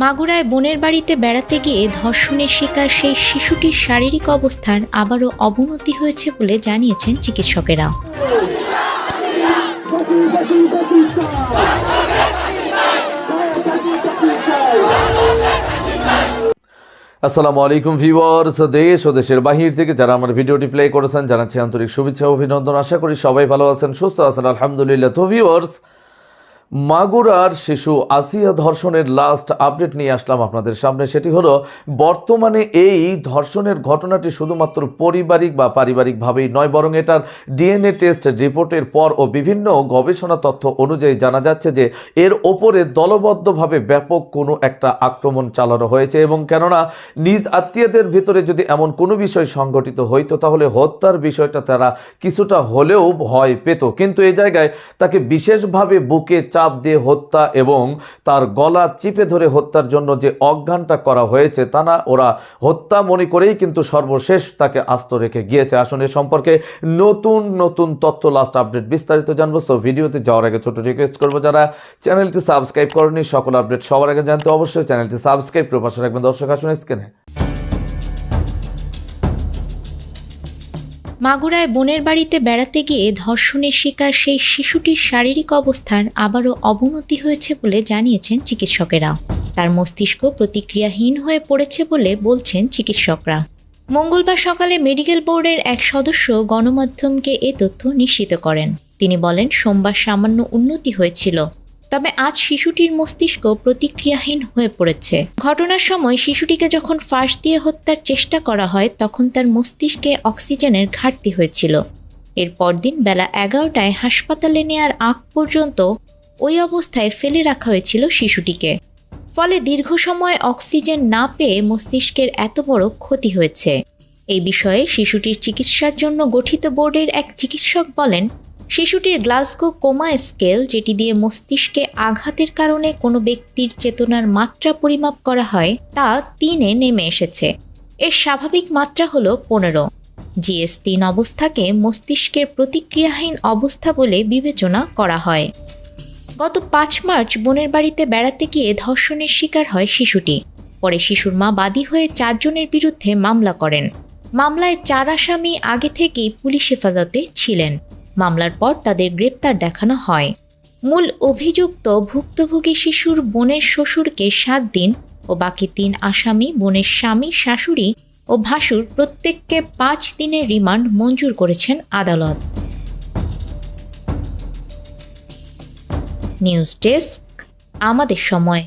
মাগুরায় বোনের বাড়িতে বেড়াতে গিয়ে ধর্ষণের শিকার সেই শিশুটির শারীরিক অবস্থার আবারও অবনতি হয়েছে বলে জানিয়েছেন চিকিৎসকেরা। আসসালামু আলাইকুম ভিউয়ার্স, দেশ ও দেশের বাহির থেকে যারা আমার ভিডিওটি প্লে করেছেন, জানাচ্ছি আন্তরিক শুভেচ্ছা অভিনন্দন। আশা করি সবাই ভালো আছেন, সুস্থ আছেন, আলহামদুলিল্লাহ। তো ভিউয়ার্স মাগুরার শিশু আসিয়া ধর্ষণের লাস্ট আপডেট নিয়ে আসলাম আপনাদের সামনে। সেটি হলো, বর্তমানে এই ধর্ষণের ঘটনাটি শুধুমাত্র পারিবারিক বা পারিবারিকভাবেই নয়, বরং এটার ডিএনএ টেস্ট রিপোর্টের পর ও বিভিন্ন গবেষণা তথ্য অনুযায়ী জানা যাচ্ছে যে, এর ওপরে দলবদ্ধভাবে ব্যাপক কোনো একটা আক্রমণ চালানো হয়েছে এবং কেননা, নিজ আত্মীয়দের ভিতরে যদি এমন কোনো বিষয় সংঘটিত হইতো, তাহলে হত্যার বিষয়টা তারা কিছুটা হলেও ভয় পেত। কিন্তু এই জায়গায় তাকে বিশেষভাবে বুকে চাপ দিয়ে হত্যা এবং তার গলা চিপে ধরে হত্যার জন্য যে অজ্ঞানটা করা হয়েছে তা না, ওরা হত্যা মনে করেই কিন্তু সর্বশেষ তাকে আস্ত রেখে গিয়েছে। আসলে সম্পর্কে নতুন নতুন তথ্য লাস্ট আপডেট বিস্তারিত জানব। সো ভিডিওতে যাওয়ার আগে ছোট রিকোয়েস্ট করব, যারা চ্যানেলটি সাবস্ক্রাইব করেনি সকল আপডেট সবার আগে জানতে অবশ্যই চ্যানেলটি সাবস্ক্রাইব করে পাশে রাখবেন। দর্শক, আসুন স্ক্রিনে। মাগুরায় বোনের বাড়িতে বেড়াতে গিয়ে ধর্ষণের শিকার সেই শিশুটির শারীরিক অবস্থার আবারও অবনতি হয়েছে বলে জানিয়েছেন চিকিৎসকেরা। তার মস্তিষ্ক প্রতিক্রিয়াহীন হয়ে পড়েছে বলে বলছেন চিকিৎসকরা। মঙ্গলবার সকালে মেডিকেল বোর্ডের এক সদস্য গণমাধ্যমকে এ তথ্য নিশ্চিত করেন। তিনি বলেন, সোমবার সামান্য উন্নতি হয়েছিল। তবে আজ শিশুটির মস্তিষ্ক প্রতিক্রিয়াহীন হয়ে পড়েছে। ঘটনার সময় শিশুটিকে যখন ফাঁস দিয়ে হত্যার চেষ্টা করা হয়, তখন তার মস্তিষ্কে অক্সিজেনের ঘাটতি হয়েছিল। এর পরদিন বেলা এগারোটায় হাসপাতালে নেয়ার আগ পর্যন্ত ওই অবস্থায় ফেলে রাখা হয়েছিল শিশুটিকে। ফলে দীর্ঘ সময় অক্সিজেন না পেয়ে মস্তিষ্কের এত বড় ক্ষতি হয়েছে। এই বিষয়ে শিশুটির চিকিৎসার জন্য গঠিত বোর্ডের এক চিকিৎসক বলেন শিশুটির গ্লাসগো কোমা স্কেল, যেটি দিয়ে মস্তিষ্কে আঘাতের কারণে কোনো ব্যক্তির চেতনার মাত্রা পরিমাপ করা হয়, তা তিনে নেমে এসেছে। এর স্বাভাবিক মাত্রা হল পনেরো। জিএস তিন অবস্থাকে মস্তিষ্কের প্রতিক্রিয়াহীন অবস্থা বলে বিবেচনা করা হয়। গত পাঁচ মার্চ বোনের বাড়িতে বেড়াতে গিয়ে ধর্ষণের শিকার হয় শিশুটি। পরে শিশুর মা বাদী হয়ে চারজনের বিরুদ্ধে মামলা করেন। মামলায় চার আসামি আগে থেকেই পুলিশ হেফাজতে ছিলেন। মামলার পর তাদের গ্রেপ্তার দেখানো হয়। মূল অভিযুক্ত ভুক্তভোগী শিশুর বোনের শ্বশুরকে সাত দিন ও বাকি তিন আসামি, বোনের স্বামী, শাশুড়ি ও ভাসুর প্রত্যেককে পাঁচ দিনের রিমান্ড মঞ্জুর করেছেন আদালত। নিউজ ডেস্ক, আমাদের সময়।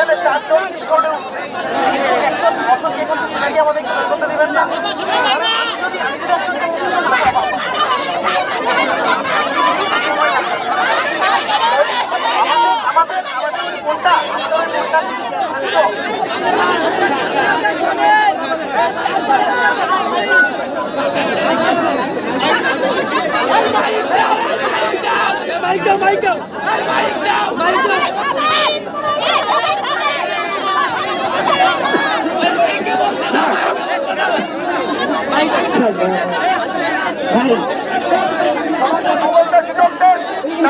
এখানে চারজন ডিসকর্ডে উঠছে একজন অসৎ দেখুন সেটাকে আমাদের কি করতে দেবেন না? যদি আমি যদি আমাদের আমাদের কোনটা আমাদের কোনটা আমাদের খবরটা সুযোগ দেন তাদের কথা বলার সুযোগ দেন তাদের কথা বলার সুযোগ দেন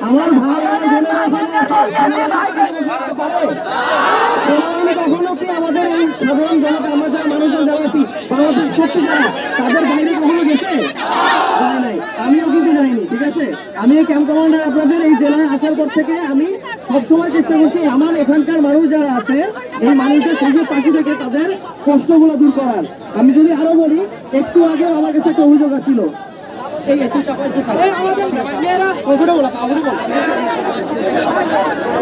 আমার ভাই কখনো কি আমাদের এই সাধারণ জনতা আমরা মানুষজন যারা তাদের বাইরে কখনো গেছে যায় নাই আমিও কিন্তু যাইনি ঠিক আছে আমি এই ক্যাম্প কমান্ডার আপনাদের এই জেলায় আসার পর থেকে আমি সবসময় চেষ্টা করছি আমার এখানকার মানুষ যারা আছে এই মানুষদের সঙ্গে পাশে থেকে তাদের কষ্টগুলো দূর করার। আমি যদি আরও বলি একটু আগেও আমার কাছে একটা অভিযোগ আসছিল?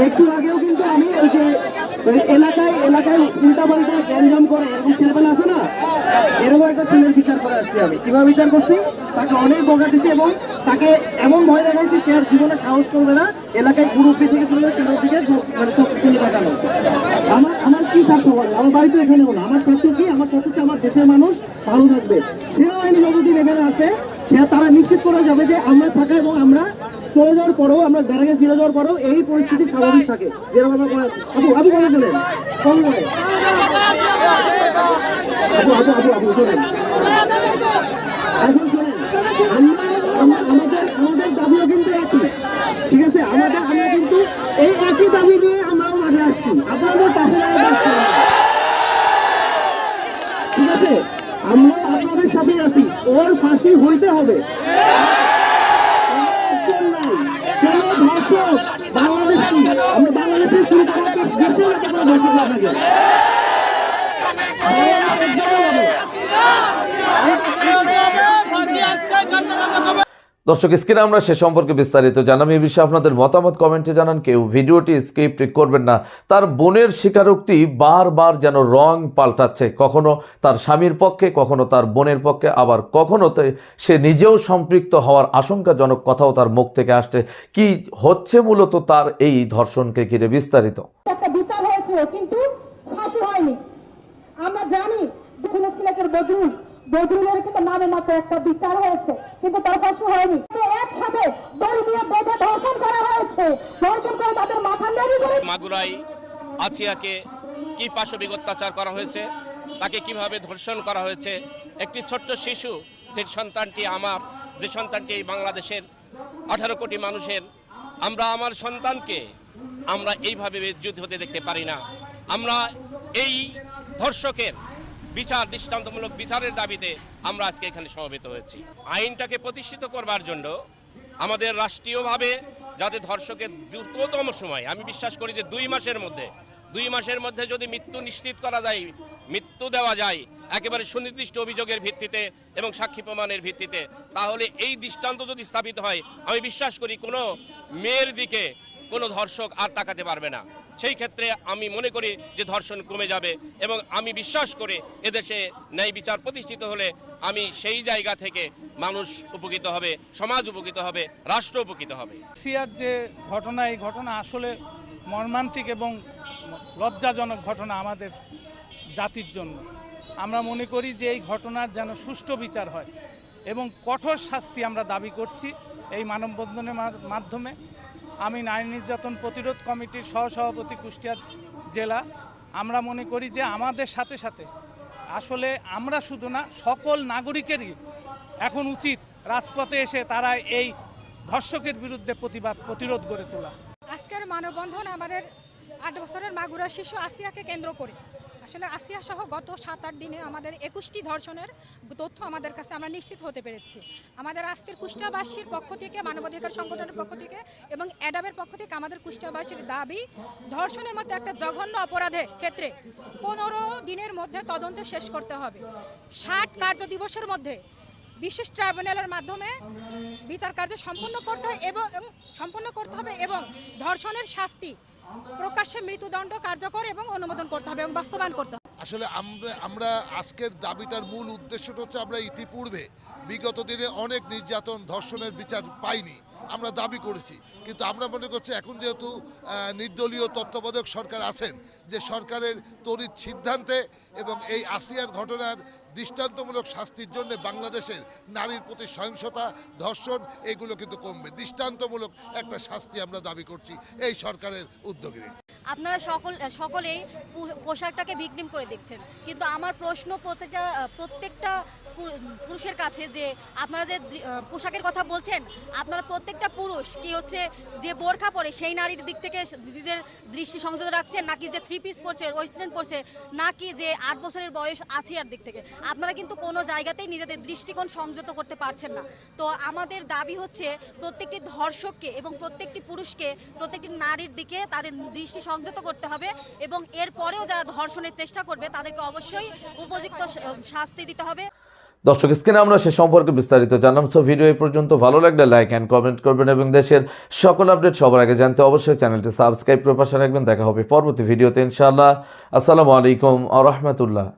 একটু আগেও কিন্তু আমি ওই যে ওই এলাকায় এলাকায় উল্টা পাল্টা গ্যাঞ্জাম করে, এরকম ছেলেবেলা আছে না? এরকম একটা ছেলের বিচার করে আসছি আমি। কীভাবে বিচার করছি? তাকে অনেক বকা দিছি এবং তাকে এমন ভয় দেখাইছি, সে আর জীবনে সাহস করবে না। এলাকায় মুরব্বী থেকে শুরু করে তিনের দিকে চোখ- মানে আমার আমার কি স্বার্থ বলে আমার বাড়িতে এখানে বলো আমার স্বার্থ কি? আমার স্বার্থ হচ্ছে আমার দেশের মানুষ ভালো থাকবে। সেনাবাহিনী যতদিন এখানে আছে, সে তারা নিশ্চিত করা যাবে যে আমরা থাকা এবং আমরা চলে যাওয়ার পরেও আমরা ব্যারাকে ফিরে যাওয়ার পরেও এই পরিস্থিতি স্বাভাবিক থাকে। যেরকম আমরা করে আছি। আপু আপু চলেন কম করে আপু আপু আপু আপু শোনেন এখন শোনেন আমরা আমাদের আমাদের দাবিও কিন্তু একই। ঠিক আছে? আমাদের আমরা কিন্তু এই একই দাবি নিয়ে আমরাও মাঠে আসছি। আপনাদের পাশে দাঁড়াতে আসছি ঠিক আছে? আমরা আপনাদের সাথে আছি। ওর ফাঁসি হইতে হবে অপশন নাই। কোনো ধর্ষক বাংলাদেশ কি? আমরা বাংলাদেশে শুরু করতে দর্শক, স্ক্রিনে আমরা সে সম্পর্কে বিস্তারিত জানাম এই বিষয়ে আপনাদের মতামত কমেন্টে জানান কেউ। ভিডিওটি স্ক্রিপ্ট করবেন না। তার বোনের স্বীকারোক্তি বারবার যেন রং পাল্টাচ্ছে। কখনো তার স্বামীর পক্ষে, কখনো তার বোনের পক্ষে, আবার কখনো সে নিজেও সম্পৃক্ত হওয়ার আশঙ্কাজনক কথাও তার মুখ থেকে আসছে। কি হচ্ছে মূলত তার এই ধর্ষণকে ঘিরে বিস্তারিত? কিন্তু ফাঁসি হয়নি। আমরা জানি ছিল সিলেটের বদরুল, বদরুলের কিন্তু নামে মাত্র একটা বিচার হয়েছে, কিন্তু তার ফাঁসি হয়নি। একসাথে বেঁধে ধর্ষণ করা হয়েছে। ধর্ষণ করে তাদের মাথা করে মাগুরাই আছিয়াকে কি পাশবিক অত্যাচার করা হয়েছে? তাকে কীভাবে ধর্ষণ করা হয়েছে? একটি ছোট্ট শিশু, যে সন্তানটি আমার, যে সন্তানটি বাংলাদেশের আঠারো কোটি মানুষের, আমরা আমার সন্তানকে আমরা এইভাবে যুদ্ধ হতে দেখতে পারি না। আমরা এই ধর্ষকের বিচার, দৃষ্টান্তমূলক বিচারের দাবিতে আমরা আজকে এখানে সমবেত হয়েছি। আইনটাকে প্রতিষ্ঠিত করবার জন্য আমাদের রাষ্ট্রীয়ভাবে যাতে ধর্ষকের দ্রুততম সময়, আমি বিশ্বাস করি যে দুই মাসের মধ্যে, দুই মাসের মধ্যে যদি মৃত্যু নিশ্চিত করা যায়, মৃত্যু দেওয়া যায় একেবারে সুনির্দিষ্ট অভিযোগের ভিত্তিতে এবং সাক্ষী প্রমাণের ভিত্তিতে, তাহলে এই দৃষ্টান্ত যদি স্থাপিত হয়, আমি বিশ্বাস করি কোনো মেয়ের দিকে কোনো ধর্ষক আর তাকাতে পারবে না। সেই ক্ষেত্রে আমি মনে করি যে ধর্ষণ কমে যাবে এবং আমি বিশ্বাস করে এদেশে ন্যায় বিচার প্রতিষ্ঠিত হলে আমি সেই জায়গা থেকে মানুষ উপকৃত হবে, সমাজ উপকৃত হবে, রাষ্ট্র উপকৃত হবে। সিয়ার যে ঘটনা, এই ঘটনা আসলে মর্মান্তিক এবং লজ্জাজনক ঘটনা আমাদের জাতির জন্য। আমরা মনে করি যে এই ঘটনার যেন সুষ্ঠু বিচার হয় এবং কঠোর শাস্তি আমরা দাবি করছি এই মানববন্ধনের মাধ্যমে। আমি নারী নির্যাতন প্রতিরোধ কমিটির সহসভাপতি কুষ্টিয়া জেলা। আমরা মনে করি যে আমাদের সাথে সাথে আসলে আমরা শুধু না, সকল নাগরিকেরই এখন উচিত রাজপথে এসে তারা এই ধর্ষকের বিরুদ্ধে প্রতিবাদ, প্রতিরোধ গড়ে তোলা। আজকের মানববন্ধন আমাদের আট বছরের মাগুরা শিশু আসিয়াকে কেন্দ্র করে। আসলে আসিয়া সহ গত সাত আট দিনে আমাদের একুশটি ধর্ষণের তথ্য আমাদের কাছে আমরা নিশ্চিত হতে পেরেছি। আমাদের আজকের কুষ্টিয়াবাসীর পক্ষ থেকে, মানবাধিকার সংগঠনের পক্ষ থেকে এবং অ্যাডাবের পক্ষ থেকে আমাদের কুষ্টিয়াবাসীর দাবি, ধর্ষণের মধ্যে একটা জঘন্য অপরাধের ক্ষেত্রে পনেরো দিনের মধ্যে তদন্ত শেষ করতে হবে। ষাট কার্য দিবসের মধ্যে বিশেষ ট্রাইব্যুনালের মাধ্যমে বিচার কার্য সম্পন্ন করতে হয় এবং সম্পন্ন করতে হবে এবং ধর্ষণের শাস্তি প্রকাশ্যে মৃত্যুদণ্ড কার্যকর এবং অনুমোদন করতে হবে এবং বাস্তবায়ন করতে হবে। আসলে আমরা আমরা আজকের দাবিটার মূল উদ্দেশ্যটা হচ্ছে আমরা ইতিপূর্বে বিগত দিনে অনেক নির্যাতন, ধর্ষণের বিচার পাইনি। আমরা দাবি করেছি। কিন্তু আমরা মনে করছি এখন যেহেতু নির্দলীয় তত্ত্বাবধায়ক সরকার আছেন, যে সরকারের তড়িৎ সিদ্ধান্তে এবং এই আসিয়ার ঘটনার দৃষ্টান্তমূলক শাস্তির জন্য বাংলাদেশের নারীর প্রতি সহিংসতা, ধর্ষণ, এগুলো কিন্তু কমবে। দৃষ্টান্তমূলক একটা শাস্তি আমরা দাবি করছি এই সরকারের উদ্যোগে। আপনারা সকল, সকলেই পোশাকটাকে ভিকটিম করে দেখছেন। কিন্তু আমার প্রশ্ন প্রত্যেকটা প্রত্যেকটা পুরুষের কাছে যে আপনারা যে পোশাকের কথা বলছেন, আপনারা প্রত্যেকটা পুরুষ কি হচ্ছে যে বোরখা পরে সেই নারীর দিক থেকে নিজের দৃষ্টি সংযত রাখছেন, নাকি যে থ্রি পিস পরছে ওয়েস্টার্ন পরছে, নাকি যে আট বছরের বয়স আছে আর দিক থেকে? আপনারা কিন্তু কোনো জায়গাতেই নিজেদের দৃষ্টিকোণ সংযত করতে পারছেন না। তো আমাদের দাবি হচ্ছে প্রত্যেকটি ধর্ষককে এবং প্রত্যেকটি পুরুষকে প্রত্যেকটি নারীর দিকে তাদের দৃষ্টি সংযত করতে হবে এবং এর পরেও যারা ধর্ষণের চেষ্টা করবে তাদেরকে অবশ্যই উপযুক্ত শাস্তি দিতে হবে। দর্শক, স্ক্রিনে আমরা সে সম্পর্কে বিস্তারিত জানলাম। সো ভিডিও এই পর্যন্ত ভালো লাগলে লাইক অ্যান্ড কমেন্ট করবেন এবং দেশের সকল আপডেট সবার আগে জানতে অবশ্যই চ্যানেলটি সাবস্ক্রাইব করে পাশে রাখবেন। দেখা হবে পরবর্তী ভিডিওতে ইনশাআল্লাহ। আসসালামু আলাইকুম আ রহমতুল্লাহ।